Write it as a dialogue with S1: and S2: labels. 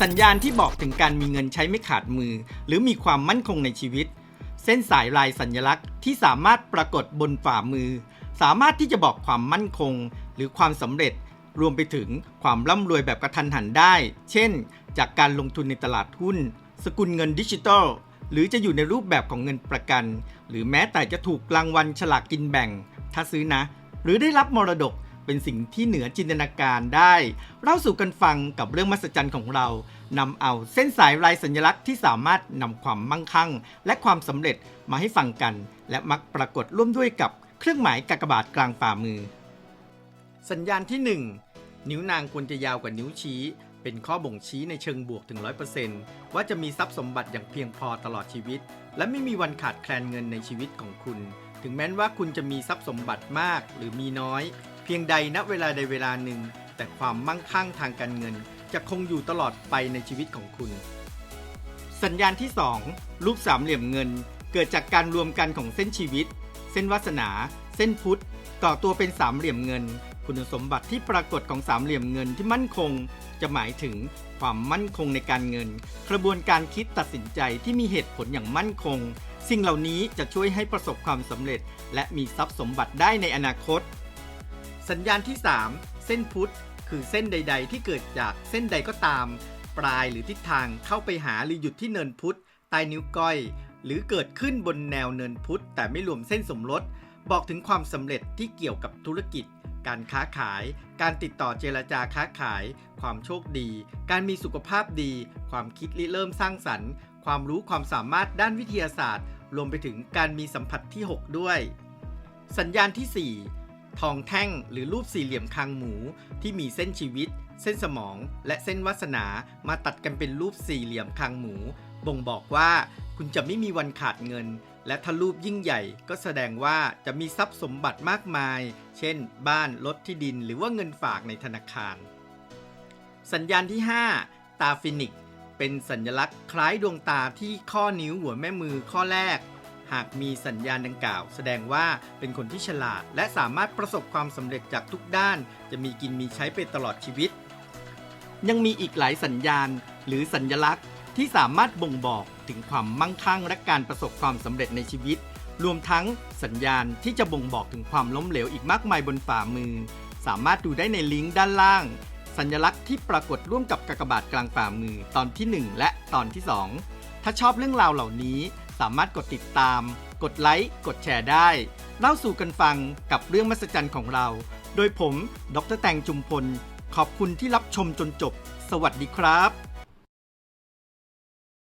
S1: สัญญาณที่บอกถึงการมีเงินใช้ไม่ขาดมือ หรือมีความมั่นคงในชีวิต เส้นสายลายสัญลักษณ์ที่สามารถปรากฏบนฝ่ามือ สามารถที่จะบอกความมั่นคง หรือความสำเร็จ รวมไปถึงความร่ำรวยแบบกระทันหันได้ เช่น จากการลงทุนในตลาดหุ้น สกุลเงินดิจิทัล หรือจะอยู่ในรูปแบบของเงินประกัน หรือแม้แต่จะถูกรางวัลฉลากกินแบ่ง ถ้าซื้อนะ หรือได้รับมรดก เป็นสิ่งที่เหนือจินตนาการได้ เล่าสู่กันฟังกับเรื่องมหัศจรรย์ของเรานำเอาเส้นสายลายสัญลักษณ์ที่สามารถนำความมั่งคั่ง และความสำเร็จมาให้ฟังกัน และมักปรากฏร่วมด้วยกับเครื่องหมายกากบาทกลางฝ่ามือ สัญญาณที่ 1 นิ้วนางควรจะยาวกว่านิ้วชี้ เป็นข้อบ่งชี้ในเชิงบวกถึง 100%ว่าจะมีทรัพย์สมบัติอย่างเพียงพอตลอดชีวิต และไม่มีวันขาดแคลนเงินในชีวิตของคุณ ถึงแม้ว่าคุณจะมีทรัพย์สมบัติมากหรือมีน้อย พียงใดณเวลาใดเวลาหนึ่ง แต่ความมั่งคั่งทางการเงิน จะคงอยู่ตลอดไปในชีวิตของคุณ สัญญาณที่ 2 รูปสามเหลี่ยมเงิน เกิดจากการรวมกันของเส้นชีวิต เส้นวาสนา เส้นพุทธก่อตัวเป็นสามเหลี่ยมเงิน คุณสมบัติที่ปรากฏของสามเหลี่ยมเงินที่มั่นคง จะหมายถึงความมั่นคงในการเงิน กระบวนการคิดตัดสินใจที่มีเหตุผลอย่างมั่นคง สิ่งเหล่านี้จะช่วยให้ประสบความสำเร็จ และมีทรัพย์สมบัติได้ในอนาคต สัญญาณที่ 3 เส้นพุทธคือเส้นใด ๆ ที่เกิดจากเส้นใดก็ตาม ปลายหรือทิศทางเข้าไปหาหรือหยุดที่เนินพุทธใต้นิ้วก้อย หรือเกิดขึ้นบนแนวเนินพุทธแต่ไม่รวมเส้นสมรสบอกถึงความสำเร็จที่เกี่ยวกับธุรกิจ การค้าขาย การติดต่อเจรจาค้าขาย ความโชคดี การมีสุขภาพดี ความคิดริเริ่มสร้างสรรค์ ความรู้ความสามารถด้านวิทยาศาสตร์ รวมไปถึงการมีสัมผัสที่ 6 ด้วย สัญญาณที่ 4 ทองแท่งหรือรูปสี่เหลี่ยมคางหมู ที่มีเส้นชีวิต เส้นสมอง และเส้นวาสนามาตัดกันเป็นรูปสี่เหลี่ยมคางหมู บ่งบอกว่าคุณจะไม่มีวันขาดเงิน และถ้ารูปยิ่งใหญ่ก็แสดงว่าจะมีทรัพย์สมบัติมากมาย เช่น บ้านรถที่ดิน หรือว่าเงินฝากในธนาคาร สัญญาณที่ 5 ตาฟินิกเป็นสัญลักษณ์คล้ายดวงตาที่ข้อนิ้วหัวแม่มือข้อแรก หากมีสัญญาณดังกล่าว แสดงว่าเป็นคนที่ฉลาด และสามารถประสบความสำเร็จจากทุกด้าน จะมีกินมีใช้ไปตลอดชีวิต ยังมีอีกหลายสัญญาณหรือสัญลักษณ์ ที่สามารถบ่งบอกถึงความมั่งคั่งและการประสบความสำเร็จในชีวิต รวมทั้งสัญญาณที่จะบ่งบอกถึงความล้มเหลวอีกมากมายบนฝ่ามือ สามารถดูได้ในลิงก์ด้านล่าง สัญลักษณ์ที่ปรากฏร่วมกับกากบาทกลางฝ่ามือตอนที่ 1 และตอนที่ 2 ถ้าชอบเรื่องราวเหล่านี้ สามารถกดติดตาม กดไลค์ กดแชร์ได้ เล่าสู่กันฟังกับเรื่องมหัศจรรย์ของเรา โดยผม ดรแตงจุมพล ขอบคุณที่รับชมจนจบ สวัสดีครับ